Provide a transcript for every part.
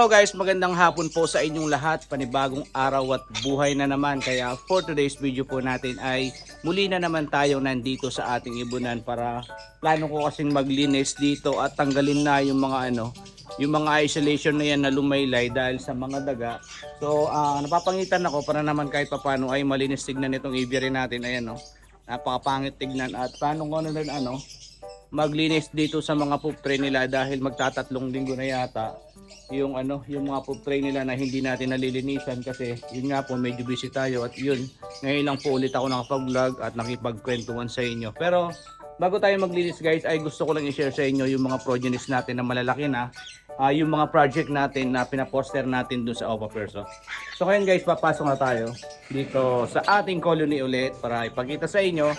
Hello guys, magandang hapon po sa inyong lahat. Panibagong araw at buhay na naman. Kaya for today's video po natin ay muli na naman tayo nandito sa ating ibunan para plano ko kasing maglinis dito at tanggalin na yung mga ano, yung mga isolation na yan na lumaylay dahil sa mga daga. So, ah, napapangitan ako para naman kahit papano ay malinis tignan itong aviary natin. Ayan no. Napakapangit tignan at plano ko na ano, maglinis dito sa mga poop tray nila dahil magtatatlong linggo na yata yung ano yung mga poop tray nila na hindi natin nalilinisan kasi yun nga po medyo busy tayo at yun ngayon lang po ulit ako nakapag-vlog at nakipagkwentuhan sa inyo pero bago tayo maglinis guys ay gusto ko lang i-share sa inyo yung mga progenies natin na malalaki na ah, yung mga project natin na pinaposter natin dun sa Opa Perso so ngayon guys papasok na tayo dito sa ating colony ulit para ipakita sa inyo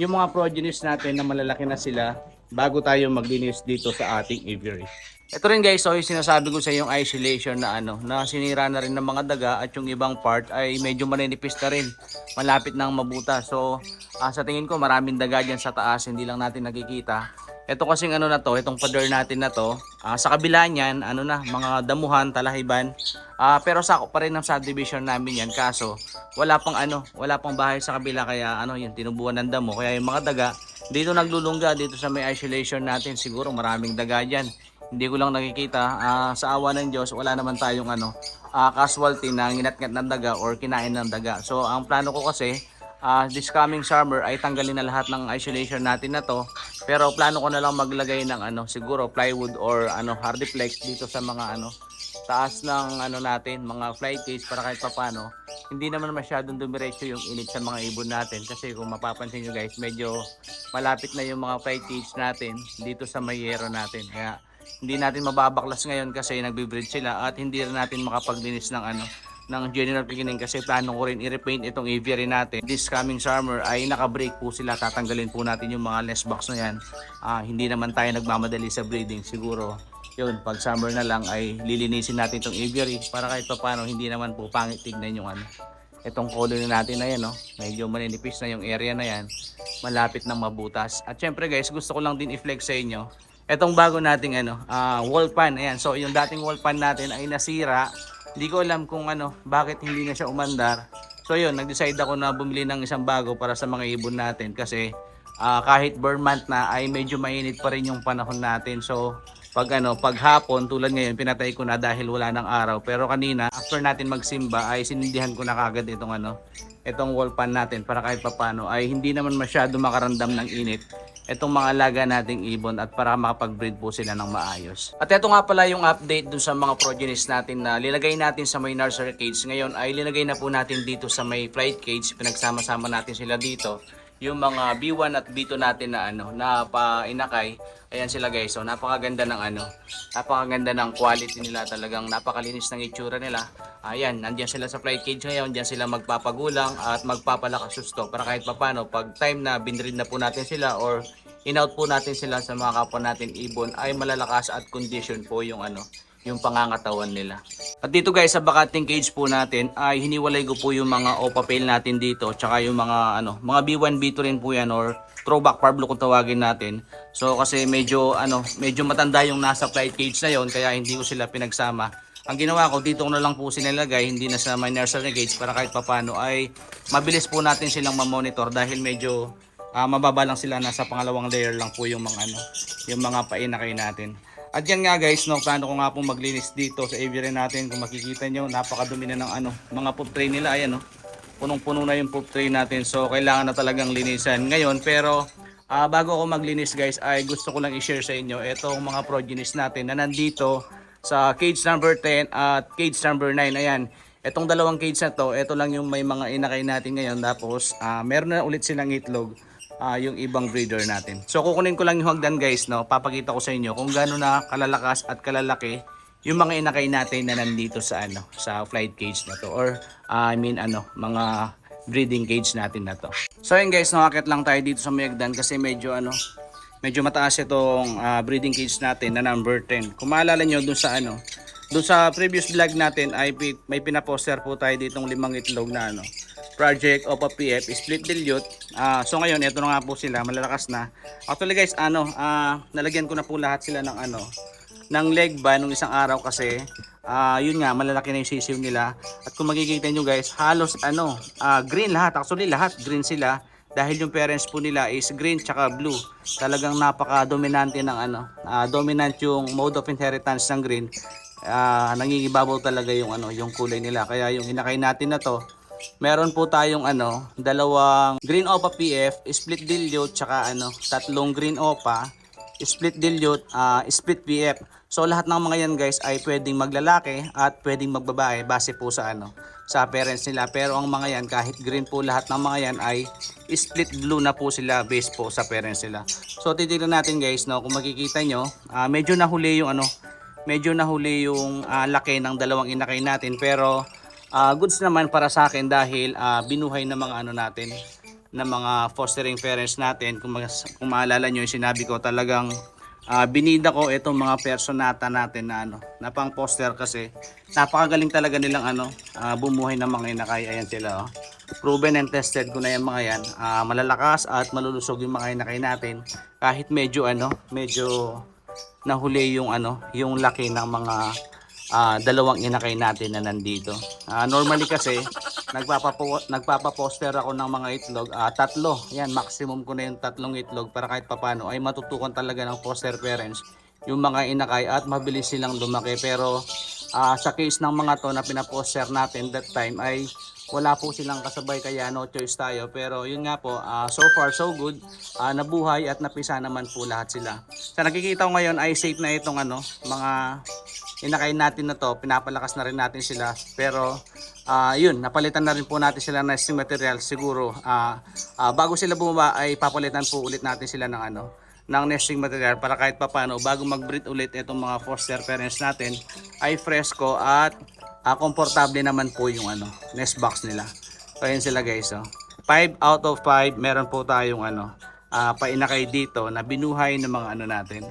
yung mga progenies natin na malalaki na sila bago tayo maglinis dito sa ating aviary. Ito rin guys, so yung sinasabi ko sa yung isolation na ano, na sinira na rin ng mga daga at yung ibang part ay medyo maninipis na rin. Malapit nang mabuta. So, ah, sa tingin ko maraming daga dyan sa taas, hindi lang natin nakikita. Ito kasing ano na to, itong pader natin na to, ah, sa kabila niyan, ano na, mga damuhan, talahiban. Ah, pero sako pa rin ng subdivision namin yan. Kaso, wala pang ano, wala pang bahay sa kabila kaya ano, yung tinubuan ng damo. Kaya yung mga daga, dito naglulungga dito sa may isolation natin. Siguro maraming daga dyan. Hindi ko lang nakikita. Ah, sa awa ng Diyos, wala naman tayong ano, ah, casualty na nginatngat ng daga or kinain ng daga. So, ang plano ko kasi, ah, this coming summer ay tanggalin na lahat ng isolation natin na to. Pero plano ko na lang maglagay ng ano, siguro plywood or ano, hardiplex dito sa mga ano, taas ng ano natin, mga fly cage para kahit papano, hindi naman masyadong dumiretso yung init sa mga ibon natin kasi kung mapapansin nyo guys, medyo malapit na yung mga fly cage natin dito sa mayero natin. Kaya hindi natin mababaklas ngayon kasi nagbe-breed sila at hindi rin natin makapaglinis ng ano ng general cleaning kasi plano ko rin i-repaint itong aviary natin. This coming summer ay naka-break po sila. Tatanggalin po natin yung mga nest box na yan. Ah, hindi naman tayo nagmamadali sa breeding. Siguro yun, pag summer na lang ay lilinisin natin itong aviary para kahit pa paano hindi naman po pangit tignan yung ano. Itong colony natin na yan, no? medyo maninipis na yung area na yan. Malapit ng mabutas. At syempre guys, gusto ko lang din i-flex sa inyo. Itong bago nating ano, ah, wall pan. Ayan. So yung dating wall pan natin ay nasira. Hindi ko alam kung ano, bakit hindi na siya umandar. So yun, nag-decide ako na bumili ng isang bago para sa mga ibon natin kasi ah, kahit burn na ay medyo mainit pa rin yung panahon natin. So pag ano, pag hapon tulad ngayon pinatay ko na dahil wala ng araw. Pero kanina after natin magsimba ay sinindihan ko na kagad itong ano, itong wall pan natin para kahit papano ay hindi naman masyado makaramdam ng init itong mga alaga nating ibon at para makapag-breed po sila ng maayos. At ito nga pala yung update dun sa mga progenies natin na linagay natin sa may nursery cage. Ngayon ay linagay na po natin dito sa may flight cage. Pinagsama-sama natin sila dito. Yung mga B1 at B2 natin na ano, na painakay. Ayan sila guys. So napakaganda ng ano, napakaganda ng quality nila talagang napakalinis ng itsura nila. Ayan, nandiyan sila sa flight cage ngayon, diyan sila magpapagulang at magpapalakas susto para kahit papano pag time na binreed na po natin sila or in-out po natin sila sa mga kapwa natin ibon ay malalakas at condition po yung ano, yung pangangatawan nila. At dito guys sa bakating cage po natin ay hiniwalay ko po yung mga opa pail natin dito tsaka yung mga ano, mga B1 B2 rin po yan or throwback parblo kung tawagin natin. So kasi medyo ano, medyo matanda yung nasa flight cage na yon kaya hindi ko sila pinagsama. Ang ginawa ko dito na lang po sinilagay hindi na sa my nursery cage para kahit papano ay mabilis po natin silang ma-monitor dahil medyo ah, mababa lang sila nasa pangalawang layer lang po yung mga ano, yung mga painakay natin. At yan nga guys, no, plano ko nga po maglinis dito sa aviary natin. Kung makikita nyo, napakadumi na ng ano, mga poop tray nila. Ayan, no. Punong-puno na yung poop tray natin. So, kailangan na talagang linisan ngayon. Pero, ah, bago ako maglinis guys, ay gusto ko lang i-share sa inyo itong mga progenies natin na nandito sa cage number 10 at cage number 9. Ayan. Itong dalawang cage na to, ito lang yung may mga inakay natin ngayon. Tapos, ah, meron na ulit silang itlog ah, yung ibang breeder natin. So kukunin ko lang yung hagdan guys, no? Papakita ko sa inyo kung gaano na kalalakas at kalalaki yung mga inakay natin na nandito sa ano, sa flight cage na to or ah, I mean ano, mga breeding cage natin na to. So yun guys, nakakit lang tayo dito sa may hagdan kasi medyo ano, medyo mataas itong ah, breeding cage natin na number 10. Kung maalala nyo dun sa ano, dun sa previous vlog natin ay may pinaposter po tayo ditong limang itlog na ano, project Opa PF split dilute. Ah, so ngayon ito na nga po sila, malalakas na. Actually guys, ano, ah, nalagyan ko na po lahat sila ng ano, ng leg ba nung isang araw kasi Ah, yun nga, malalaki na yung sisiw nila. At kung makikita nyo guys, halos ano, ah, green lahat. Actually lahat green sila. Dahil yung parents po nila is green tsaka blue. Talagang napaka-dominante ng ano, ah, dominant yung mode of inheritance ng green. Ah, nangingibabaw talaga yung ano, yung kulay nila. Kaya yung inakay natin na to, meron po tayong ano, dalawang green opa PF, split dilute tsaka ano, tatlong green opa, split dilute, ah, split PF. So lahat ng mga yan guys ay pwedeng maglalaki at pwedeng magbabae base po sa ano, sa parents nila. Pero ang mga yan kahit green po lahat ng mga yan ay split blue na po sila based po sa parents nila. So titignan natin guys no, kung makikita nyo, ah, medyo nahuli yung ano, medyo nahuli yung ah, laki ng dalawang inakay natin pero ah, goods naman para sa akin dahil ah, binuhay ng mga ano natin ng mga fostering parents natin. Kung, mas, kung maalala nyo sinabi ko talagang ah, binida ko itong mga personata natin na ano na pang poster kasi napakagaling talaga nilang ano ah, bumuhay ng mga inakay. Ayan sila oh. proven and tested ko na yung mga yan. Ah, malalakas at malulusog yung mga inakay natin. Kahit medyo ano medyo nahuli yung ano, yung laki ng mga ah, dalawang inakay natin na nandito. Ah, normally kasi nagpapapo nagpapa-poster ako ng mga itlog, ah, tatlo. Yan, maximum ko na yung tatlong itlog para kahit papano ay matutukan talaga ng foster parents yung mga inakay at mabilis silang lumaki. Pero ah, sa case ng mga to na pinaposter natin that time ay wala po silang kasabay kaya no choice tayo. Pero yun nga po ah, so far so good. Ah, nabuhay at napisa naman po lahat sila. Sa nakikita ko ngayon ay safe na itong ano mga inakain natin na to. Pinapalakas na rin natin sila. Pero ah, yun napalitan na rin po natin sila ng nesting material. Siguro ah, ah, bago sila bumaba ay papalitan po ulit natin sila ng ano ng nesting material para kahit papano bago mag-breed ulit itong mga foster parents natin ay fresco at ah, komportable naman po yung ano nest box nila. So ayan sila guys oh. 5 out of 5 meron po tayong ano ah, painakay dito na binuhay ng mga ano natin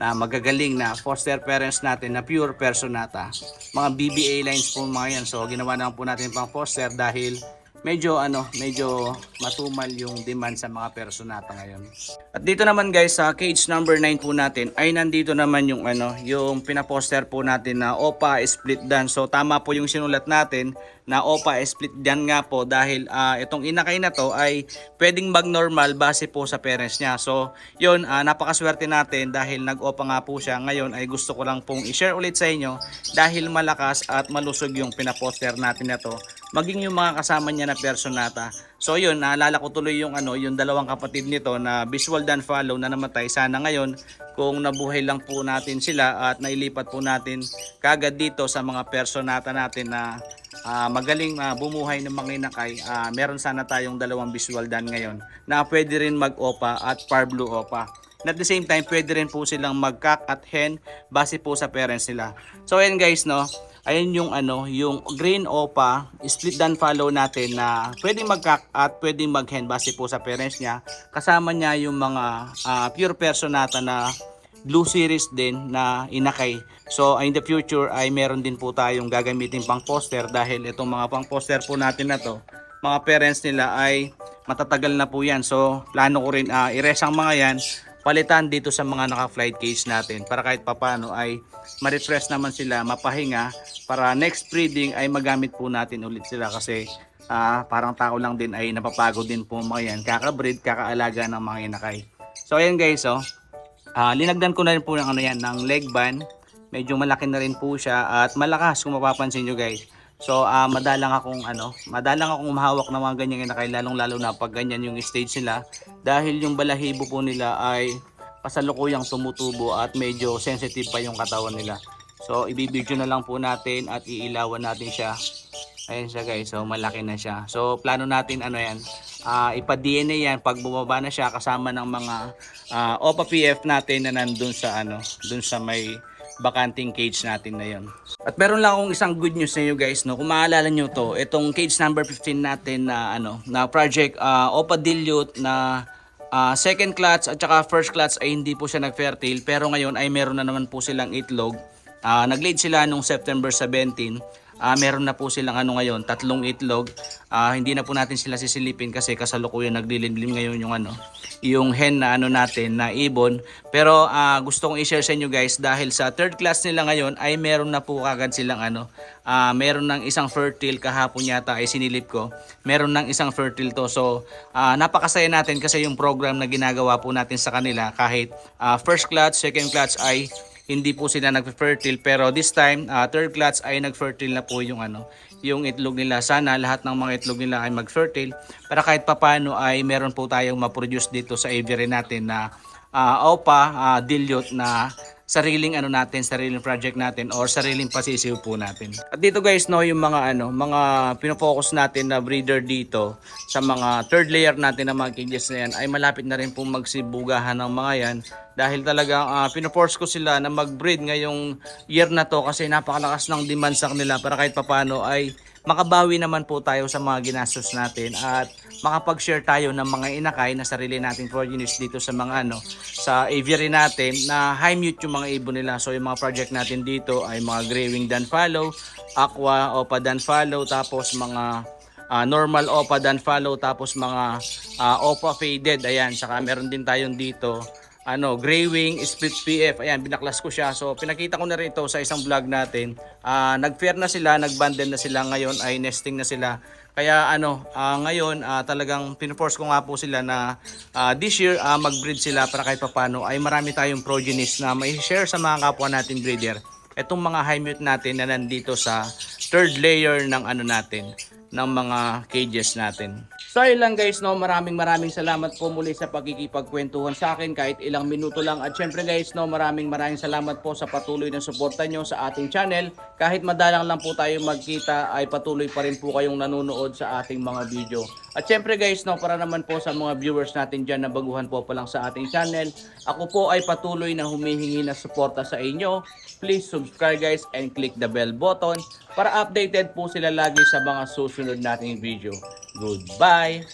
na magagaling na foster parents natin na pure personata. Mga BBA lines po mga yan. So ginawa naman po natin pang foster dahil medyo ano, medyo matumal yung demand sa mga personata ngayon. At dito naman guys sa cage number 9 po natin ay nandito naman yung ano, yung pinaposter po natin na OPA split dan. So tama po yung sinulat natin na OPA split dan nga po dahil ah, itong inakay na to ay pwedeng mag-normal base po sa parents niya. So yun, ah, napakaswerte natin dahil nag-OPA nga po siya. Ngayon ay gusto ko lang pong i-share ulit sa inyo dahil malakas at malusog yung pinaposter natin na to maging yung mga kasama niya na personata. So yun, naalala ko tuloy yung ano, yung dalawang kapatid nito na visual dan follow na namatay. Sana ngayon kung nabuhay lang po natin sila at nailipat po natin kagad dito sa mga personata natin na ah, magaling ah, bumuhay ng mga inakay. Ah, meron sana tayong dalawang visual dan ngayon na pwede rin mag-opa at par opa. And at the same time, pwede rin po silang mag-cock at hen base po sa parents nila. So ayan guys, no, ayun yung ano, yung green opa, split dan follow natin na pwedeng mag-cock at pwedeng mag-hen base po sa parents niya. Kasama niya yung mga ah, pure personata na blue series din na inakay. So in the future ay meron din po tayong gagamitin pang poster dahil itong mga pang poster po natin na to, mga parents nila ay matatagal na po yan. So plano ko rin ah, i-rest ang mga yan palitan dito sa mga naka-flight cage natin para kahit papano ay ma-refresh naman sila, mapahinga para next breeding ay magamit po natin ulit sila kasi ah, parang tao lang din ay napapagod din po mga yan, kakabreed, kakaalaga ng mga inakay. So ayan guys, oh. Ah, linagdan ko na rin po ng ano yan, ng leg band. Medyo malaki na rin po siya at malakas kung mapapansin nyo guys. So ah, madalang akong ano, madalang akong mahawak ng mga ganyang inakay lalong lalo na pag ganyan yung stage nila dahil yung balahibo po nila ay kasalukuyang tumutubo at medyo sensitive pa yung katawan nila. So ibibidyo na lang po natin at iilawan natin siya. Ayan siya guys, so malaki na siya. So plano natin ano yan, ah, ipa-DNA yan pag bumaba na siya kasama ng mga ah, OPA PF natin na nandun sa ano, dun sa may bakanting cage natin na yon. At meron lang akong isang good news sa inyo guys, no. Kung maalala nyo to, itong cage number 15 natin na ano, na project ah, OPA dilute na ah, second clutch at saka first clutch ay hindi po siya nag-fertile pero ngayon ay meron na naman po silang itlog. Ah, nag-laid sila nung September 17 Ah, meron na po silang ano ngayon, tatlong itlog. Ah, hindi na po natin sila sisilipin kasi kasalukuyan naglilimlim ngayon yung ano, yung hen na ano natin na ibon. Pero ah, gusto kong i-share sa inyo guys dahil sa third class nila ngayon ay meron na po kagad silang ano, ah, meron ng isang fertile kahapon yata ay sinilip ko. Meron ng isang fertile to. So ah, napakasaya natin kasi yung program na ginagawa po natin sa kanila kahit ah, first clutch, second clutch ay hindi po sila nag-fertile pero this time ah, third clutch ay nag-fertile na po yung ano yung itlog nila. Sana lahat ng mga itlog nila ay mag-fertile. Para kahit papano ay meron po tayong ma-produce dito sa aviary natin na ah, opa ah, dilute na sariling ano natin, sariling project natin or sariling pasisiw po natin. At dito guys, no, yung mga ano, mga pinofocus natin na breeder dito sa mga third layer natin na mga cages na yan ay malapit na rin po magsibugahan ng mga yan dahil talagang uh, pinoforce ko sila na mag-breed ngayong year na to kasi napakalakas ng demand sa kanila para kahit papano ay makabawi naman po tayo sa mga ginastos natin at makapag-share tayo ng mga inakay na sarili nating progenies dito sa mga ano sa aviary natin na high mute yung mga ibon nila. So yung mga project natin dito ay mga gray wing dan follow, aqua opa dan follow, tapos mga ah, normal opa dan follow, tapos mga ah, opa faded. Ayan, saka meron din tayong dito ano, gray wing, split PF. Ayan, binaklas ko siya. So, pinakita ko na rin ito sa isang vlog natin. Ah, nag-fair na sila, nag-bundle na sila ngayon, ay nesting na sila. Kaya ano, ah, ngayon ah, talagang pinoforce ko nga po sila na ah, this year ah, mag-breed sila para kahit papano ay marami tayong progenies na may share sa mga kapwa natin breeder. Itong mga high mute natin na nandito sa third layer ng ano natin, ng mga cages natin. So ayun lang guys, no, maraming maraming salamat po muli sa pagkikipagkwentuhan sa akin kahit ilang minuto lang. At syempre guys, no, maraming maraming salamat po sa patuloy na suporta nyo sa ating channel. Kahit madalang lang po tayo magkita ay patuloy pa rin po kayong nanonood sa ating mga video. At syempre guys, no, para naman po sa mga viewers natin dyan na baguhan po pa lang sa ating channel, ako po ay patuloy na humihingi na suporta sa inyo. Please subscribe guys and click the bell button para updated po sila lagi sa mga susunod nating video. Goodbye!